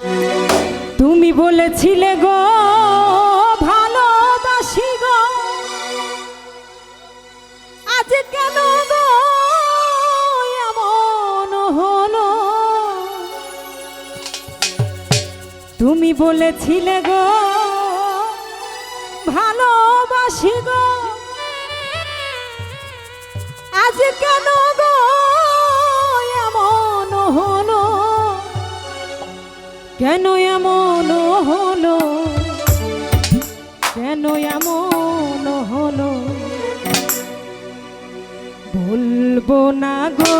তুমি বলেছিলে গো, ভালোবাসি গো। আজ কেন গো, এমন হলো? তুমি বলেছিলে গো, ভালোবাসি গো। আজ কেন কেন এমন হলো? কেন এমন হলো? বলব না গো।